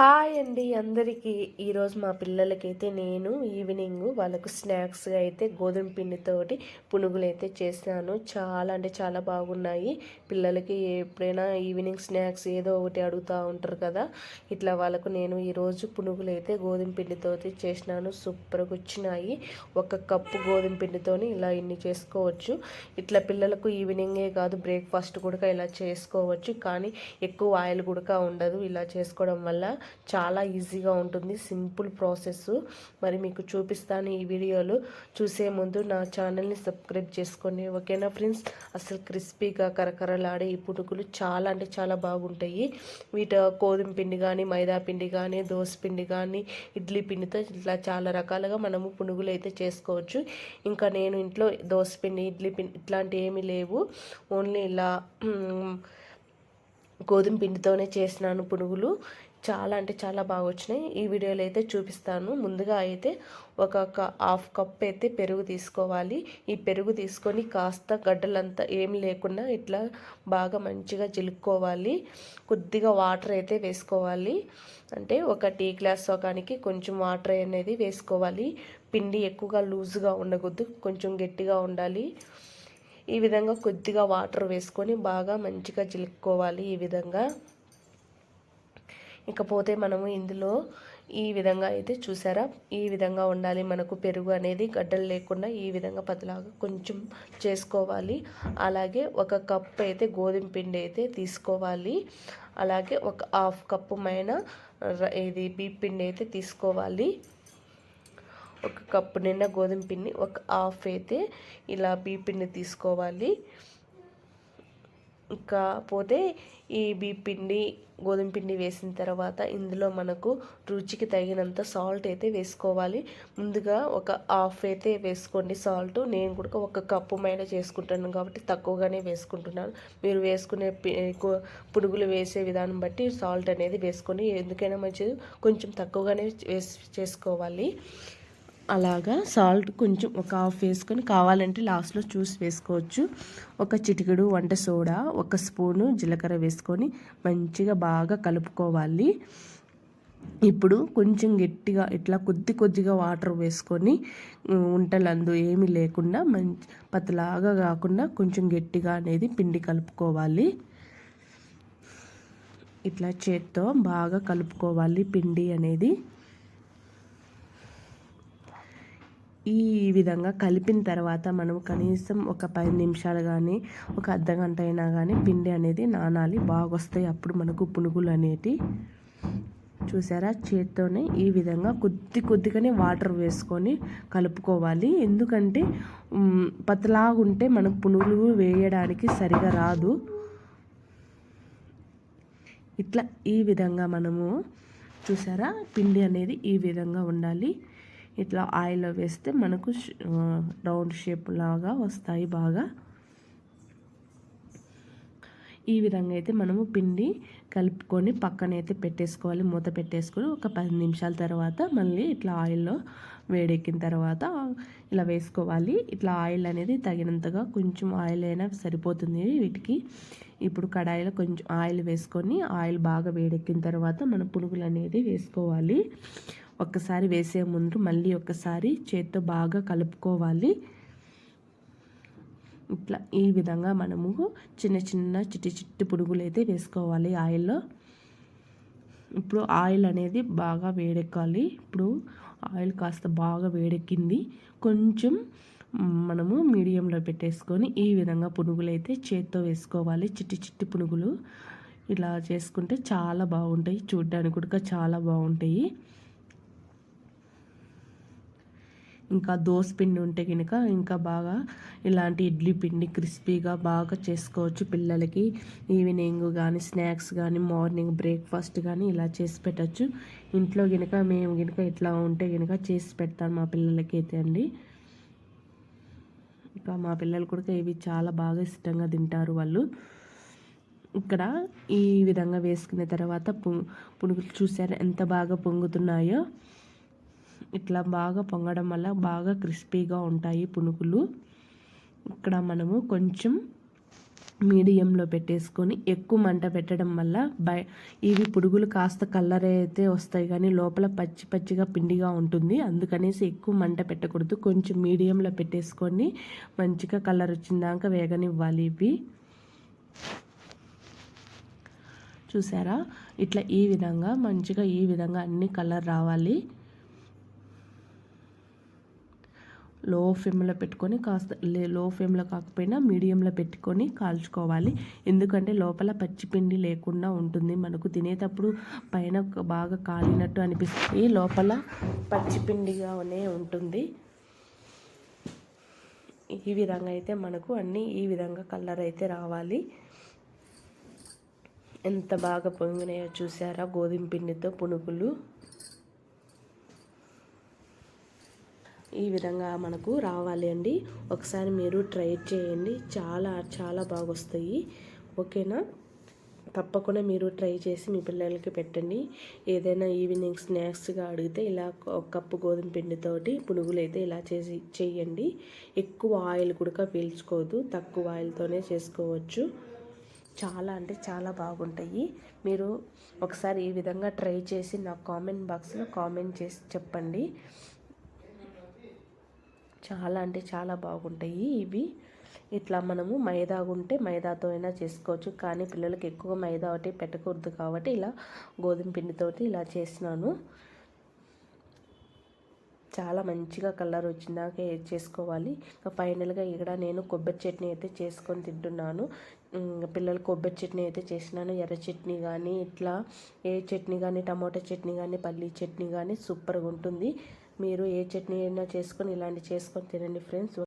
Hi అండి అందరికీ. ఈరోజు మా పిల్లలకైతే నేను ఈవినింగ్ వాళ్ళకు స్నాక్స్గా అయితే గోధుమ పిండితోటి పునుగులు అయితే చేశాను. చాలా అంటే చాలా బాగున్నాయి. పిల్లలకి ఎప్పుడైనా ఈవినింగ్ స్నాక్స్ ఏదో ఒకటి అడుగుతూ ఉంటారు కదా. ఇట్లా వాళ్ళకు నేను ఈరోజు పునుగులు అయితే గోధుమ పిండితోటి చేసినాను. సూపర్గా వచ్చినాయి. ఒక కప్పు గోధుమ పిండితోని ఇలా ఇన్ని చేసుకోవచ్చు. ఇట్లా పిల్లలకు ఈవినింగే కాదు బ్రేక్ఫాస్ట్ కూడా ఇలా చేసుకోవచ్చు. కానీ ఎక్కువ ఆయిల్ కూడా ఉండదు ఇలా చేసుకోవడం వల్ల. చాలా ఈజీగా ఉంటుంది. Simple process. మరి మీకు చూపిస్తాను ఈ వీడియోలు. చూసే ముందు నా ఛానల్ని సబ్స్క్రైబ్ చేసుకోండి. ఓకేనా ఫ్రెండ్స్? అసలు క్రిస్పీగా కరకరలాడే ఈ పునుగులు చాలా అంటే చాలా బాగుంటాయి. వీటి గోధుమ పిండి కానీ మైదా పిండి కానీ దోశ పిండి కానీ ఇడ్లీ పిండితో ఇట్లా చాలా రకాలుగా మనము పునుగులు అయితే చేసుకోవచ్చు. ఇంకా నేను ఇంట్లో దోశ పిండి ఇడ్లీ పిండి ఇట్లాంటివి ఏమీ లేవు. ఓన్లీ ఇలా గోధుమ పిండితోనే చేసినాను పునుగులు. చాలా అంటే చాలా బాగా వచ్చినాయి ఈ వీడియోలో అయితే చూపిస్తాను. ముందుగా అయితే ఒక హాఫ్ కప్ అయితే పెరుగు తీసుకోవాలి. ఈ పెరుగు తీసుకొని కాస్త గడ్డలంతా ఏం లేకుండా ఇట్లా బాగా మంచిగా జిలుక్కోవాలి కొద్దిగా వాటర్ అయితే వేసుకోవాలి. అంటే ఒక టీ గ్లాస్ సోకానికి కొంచెం వాటర్ అనేది వేసుకోవాలి. పిండి ఎక్కువగా లూజ్గా ఉండకూడదు. కొంచెం గట్టిగా ఉండాలి. ఈ విధంగా కొద్దిగా వాటర్ వేసుకొని బాగా మంచిగా జిలుక్కోవాలి ఈ విధంగా. ఇకపోతే మనము ఇందులో ఈ విధంగా అయితే చూసారా? ఈ విధంగా ఉండాలి. మనకు పెరుగు అనేది గడ్డలు లేకుండా ఈ విధంగా పతలాగా కొంచెం చేసుకోవాలి. అలాగే ఒక కప్ అయితే గోధుమ పిండి అయితే తీసుకోవాలి. అలాగే ఒక హాఫ్ కప్పు మైన ఇది బీప్ పిండి అయితే తీసుకోవాలి. ఒక కప్పు నిన్న గోధుమ పిండి ఒక హాఫ్ అయితే ఇలా బీప్ పిండి తీసుకోవాలి. ఇంకా పోతే ఈ బీ పిండి గోధుమ పిండి వేసిన తర్వాత ఇందులో మనకు రుచికి తగినంత సాల్ట్ అయితే వేసుకోవాలి. ముందుగా ఒక హాఫ్ అయితే వేసుకోండి సాల్ట్ నేను కూడా ఒక కప్పు మైన చేసుకుంటాను కాబట్టి తక్కువగానే వేసుకుంటున్నాను. మీరు వేసుకునే పురుగులు వేసే విధానం బట్టి సాల్ట్ అనేది వేసుకొని ఎందుకైనా మంచిది కొంచెం తక్కువగానే వేసి చేసుకోవాలి. అలాగా సాల్ట్ కొంచెం ఒక హాఫ్ వేసుకొని కావాలంటే లాస్ట్లో చూసి వేసుకోవచ్చు. ఒక చిటికెడు వంట సోడా ఒక స్పూను జీలకర్ర వేసుకొని మంచిగా బాగా కలుపుకోవాలి. ఇప్పుడు కొంచెం గట్టిగా ఇట్లా కొద్ది కొద్దిగా వాటర్ వేసుకొని ఉంటలందు ఏమీ లేకుండా మంచి పతలాగా కాకుండా కొంచెం గట్టిగా అనేది పిండి కలుపుకోవాలి. ఇట్లా చేత్తో బాగా కలుపుకోవాలి పిండి అనేది. ఈ విధంగా కలిపిన తర్వాత మనం కనీసం ఒక పది నిమిషాలు కానీ ఒక అర్ధ గంట అయినా కానీ పిండి అనేది నానాలి. బాగా వస్తాయి అప్పుడు మనకు పునుగులు అనేటి. చూసారా? చేత్తోనే ఈ విధంగా కొద్ది కొద్దిగానే వాటర్ వేసుకొని కలుపుకోవాలి. ఎందుకంటే పతలాగుంటే మనకు పునుగులు వేయడానికి సరిగా రాదు. ఇట్లా ఈ విధంగా మనము చూసారా? పిండి అనేది ఈ విధంగా ఉండాలి. ఇట్లా ఆయిల్లో వేస్తే మనకు రౌండ్ షేప్ లాగా వస్తాయి బాగా. ఈ విధంగా అయితే మనము పిండి కలుపుకొని పక్కన అయితే పెట్టేసుకోవాలి. మూత పెట్టేసుకొని ఒక పది నిమిషాల తర్వాత మళ్ళీ ఇట్లా ఆయిల్లో వేడెక్కిన తర్వాత ఇలా వేసుకోవాలి. ఇట్లా ఆయిల్ అనేది తగినంతగా కొంచెం ఆయిల్ అయినా సరిపోతుంది వీటికి. ఇప్పుడు కడాయిలో కొంచెం ఆయిల్ వేసుకొని ఆయిల్ బాగా వేడెక్కిన తర్వాత మన పునుగులు అనేది వేసుకోవాలి. ఒక్కసారి వేసే ముందు మళ్ళీ ఒక్కసారి చేత్తో బాగా కలుపుకోవాలి. ఇట్లా ఈ విధంగా మనము చిన్న చిన్న చిట్టి చిట్టి పురుగులు అయితే వేసుకోవాలి ఆయిల్లో. ఇప్పుడు ఆయిల్ అనేది బాగా వేడెక్కాలి. ఇప్పుడు ఆయిల్ కాస్త బాగా వేడెక్కింది. కొంచెం మనము మీడియంలో పెట్టేసుకొని ఈ విధంగా పునుగులు అయితే చేత్తో వేసుకోవాలి. చిట్టి చిట్టి పునుగులు ఇలా చేసుకుంటే చాలా బాగుంటాయి. చూడ్డానికి కూడా చాలా బాగుంటాయి. ఇంకా దోశ పిండి ఉంటే కనుక ఇంకా బాగా ఇలాంటి ఇడ్లీ పిండి క్రిస్పీగా బాగా చేసుకోవచ్చు పిల్లలకి. ఈవినింగ్ కానీ స్నాక్స్ కానీ మార్నింగ్ బ్రేక్ఫాస్ట్ కానీ ఇలా చేసి పెట్టచ్చు. ఇంట్లో కనుక మేము కనుక ఇట్లా ఉంటే కనుక చేసి పెడతాను మా పిల్లలకి అయితే అండి. ఇంకా మా పిల్లలు కూడా ఇవి చాలా బాగా ఇష్టంగా తింటారు వాళ్ళు. ఇక్కడ ఈ విధంగా వేసుకున్న తర్వాత పునుగులు చూసారు ఎంత బాగా పొంగుతున్నాయో? ఇట్లా బాగా పొంగడం వల్ల బాగా క్రిస్పీగా ఉంటాయి పునుకులు. ఇక్కడ మనము కొంచెం మీడియంలో పెట్టేసుకొని ఎక్కువ మంట పెట్టడం వల్ల బయ ఇవి పురుగులు కాస్త కలర్ అయితే వస్తాయి కానీ లోపల పచ్చి పచ్చిగా పిండిగా ఉంటుంది. అందుకనేసి ఎక్కువ మంట పెట్టకూడదు. కొంచెం మీడియంలో పెట్టేసుకొని మంచిగా కలర్ వచ్చిందాక వేగనివ్వాలి ఇవి. చూసారా? ఇట్లా ఈ విధంగా మంచిగా ఈ విధంగా అన్ని కలర్ రావాలి. లో ఫ్లేమ్లో పెట్టుకొని కాస్త లో ఫ్లేమ్లో కాకపోయినా మీడియంలో పెట్టుకొని కాల్చుకోవాలి. ఎందుకంటే లోపల పచ్చిపిండి లేకుండా ఉంటుంది. మనకు తినేటప్పుడు పైన బాగా కాలినట్టు అనిపిస్తుంది. లోపల పచ్చిపిండిగానే ఉంటుంది. ఈ విధంగా అయితే మనకు అన్నీ ఈ విధంగా కలర్ అయితే రావాలి. ఎంత బాగా పొంగినాయో చూసారా? గోధుమ పిండితో పునుగులు. ఈ విధంగా మనకు రావాలి అండి. ఒకసారి మీరు ట్రై చేయండి. చాలా చాలా బాగా వస్తాయి ఓకేనా? తప్పకుండా మీరు ట్రై చేసి మీ పిల్లలకి పెట్టండి. ఏదైనా ఈవినింగ్ స్నాక్స్గా అడిగితే ఇలా ఒక కప్పు గోధుమ పిండితోటి పునుగులు అయితే ఇలా చేసి చేయండి. ఎక్కువ ఆయిల్ కూడా పీల్చుకోవద్దు. తక్కువ ఆయిల్తోనే చేసుకోవచ్చు. చాలా అంటే చాలా బాగుంటాయి. మీరు ఒకసారి ఈ విధంగా ట్రై చేసి నా కామెంట్ బాక్స్లో కామెంట్ చేసి చెప్పండి. చాలా అంటే చాలా బాగుంటాయి ఇవి. ఇట్లా మనము మైదా ఉంటే మైదాతో అయినా చేసుకోవచ్చు. కానీ పిల్లలకి ఎక్కువ మైదా ఒకటి పెట్టకూడదు కాబట్టి ఇలా గోధుమ పిండితోటి ఇలా చేసినాను. చాలా మంచిగా కలర్ వచ్చిందాక చేసుకోవాలి. ఇంకా ఫైనల్గా ఇక్కడ నేను కొబ్బరి చట్నీ అయితే చేసుకొని తింటున్నాను. పిల్లలు కొబ్బరి చట్నీ అయితే చేసినాను. ఎర్ర చట్నీ కానీ ఇట్లా ఏ చట్నీ కానీ టమాటో చట్నీ కానీ పల్లీ చట్నీ కానీ సూపర్గా ఉంటుంది. మీరు ఏ చట్నీ అయినా చేసుకొని ఇలాంటి చేసుకొని తినండి ఫ్రెండ్స్.